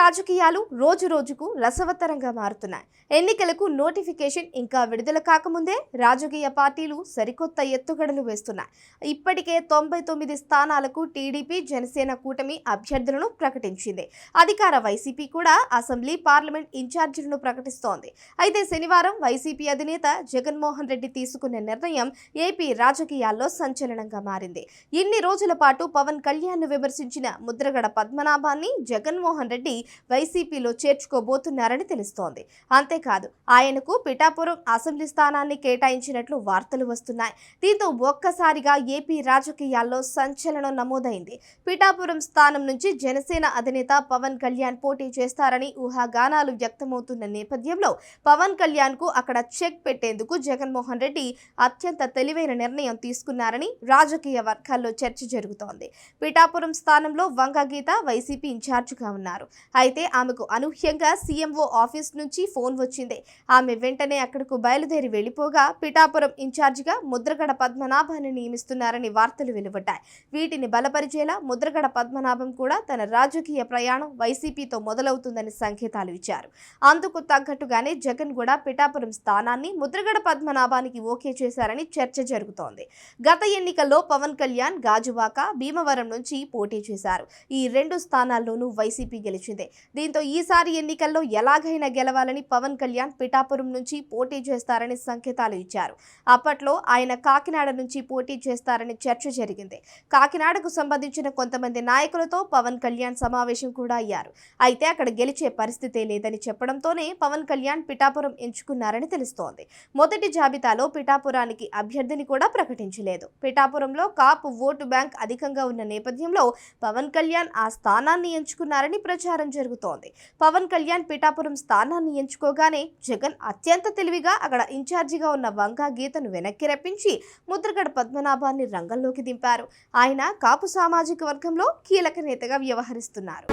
రాజకీయాలు రోజు రోజుకు రసవత్తరంగా మారుతున్నాయి. ఎన్నికలకు నోటిఫికేషన్ ఇంకా విడుదల కాకముందే రాజకీయ పార్టీలు సరికొత్త ఎత్తుగడలు వేస్తున్నాయి. ఇప్పటికే తొంభై తొమ్మిది స్థానాలకు టీడీపీ జనసేన కూటమి అభ్యర్థులను ప్రకటించింది. అధికార వైసీపీ కూడా అసెంబ్లీ పార్లమెంట్ ఇన్ఛార్జీలను ప్రకటిస్తోంది. అయితే శనివారం వైసీపీ అధినేత జగన్మోహన్ రెడ్డి తీసుకున్న నిర్ణయం ఏపీ రాజకీయాల్లో సంచలనంగా మారింది. ఇన్ని రోజుల పాటు పవన్ కళ్యాణ్ విమర్శించిన ముద్రగడ పద్మనాభాన్ని జగన్మోహన్ రెడ్డి వైసీపీలో చేర్చుకోబోతున్నారని తెలుస్తోంది. అంతేకాదు ఆయనకు పిఠాపురం అసెంబ్లీ స్థానాన్ని కేటాయించినట్లు వార్తలు వస్తున్నాయి. దీంతో ఒక్కసారిగా ఏపీ రాజకీయాల్లో సంచలనం నమోదైంది. పిఠాపురం స్థానం నుంచి జనసేన అధినేత పవన్ కళ్యాణ్ పోటీ చేస్తారని ఊహాగానాలు వ్యక్తమవుతున్న నేపథ్యంలో పవన్ కళ్యాణ్కు అక్కడ చెక్ పెట్టేందుకు జగన్మోహన్ రెడ్డి అత్యంత తెలివైన నిర్ణయం తీసుకున్నారని రాజకీయ వర్గాల్లో చర్చ జరుగుతోంది. పిఠాపురం స్థానంలో వంగ గీత వైసీపీ ఇన్ఛార్జిగా ఉన్నారు. అయితే ఆమెకు అనూహ్యంగా సీఎంఓ ఆఫీస్ నుంచి ఫోన్ వచ్చింది. ఆమె వెంటనే అక్కడకు బయలుదేరి వెళ్ళిపోగా పిఠాపురం ఇన్ఛార్జిగా ముద్రగడ పద్మనాభాన్ని నియమిస్తున్నారని వార్తలు వెలువడ్డాయి. వీటిని బలపరిచేలా ముద్రగడ పద్మనాభం కూడా తన రాజకీయ ప్రయాణం వైసీపీతో మొదలవుతుందని సంకేతాలు ఇచ్చారు. అందుకు తగ్గట్టుగానే జగన్ కూడా పిఠాపురం స్థానాన్ని ముద్రగడ పద్మనాభానికి ఓకే చేశారని చర్చ జరుగుతోంది. గత ఎన్నికల్లో పవన్ కళ్యాణ్ గాజువాక భీమవరం నుంచి పోటీ చేశారు. ఈ రెండు స్థానాల్లోనూ వైసీపీ గెలిచింది. దీంతో ఈసారి ఎన్నికల్లో ఎలాగైనా గెలవాలని పవన్ కళ్యాణ్ పిఠాపురం నుంచి పోటీ చేస్తారని సంకేతాలు ఇచ్చారు. అప్పట్లో ఆయన కాకినాడ నుంచి పోటీ చేస్తారని చర్చ జరిగింది. కాకినాడకు సంబంధించిన కొంతమంది నాయకులతో పవన్ కళ్యాణ్ సమావేశం కూడా అయ్యారు. అయితే అక్కడ గెలిచే పరిస్థితే లేదని చెప్పడంతోనే పవన్ కళ్యాణ్ పిఠాపురం ఎంచుకున్నారని తెలుస్తోంది. మొదటి జాబితాలో పిఠాపురానికి అభ్యర్థిని కూడా ప్రకటించలేదు. పిఠాపురంలో కాపు ఓటు బ్యాంక్ అధికంగా ఉన్న నేపథ్యంలో పవన్ కళ్యాణ్ ఆ స్థానాన్ని ఎంచుకున్నారని ప్రచారం జరుగుతోంది. పవన్ కళ్యాణ్ పిఠాపురం స్థానాన్ని ఎంచుకోగానే జగన్ అత్యంత తెలివిగా అక్కడ ఇన్ఛార్జిగా ఉన్న వంకా గీతను వెనక్కి రప్పించి ముద్రగడ పద్మనాభాన్ని రంగంలోకి దింపారు. ఆయన కాపు సామాజిక వర్గంలో కీలక నేతగా వ్యవహరిస్తున్నారు.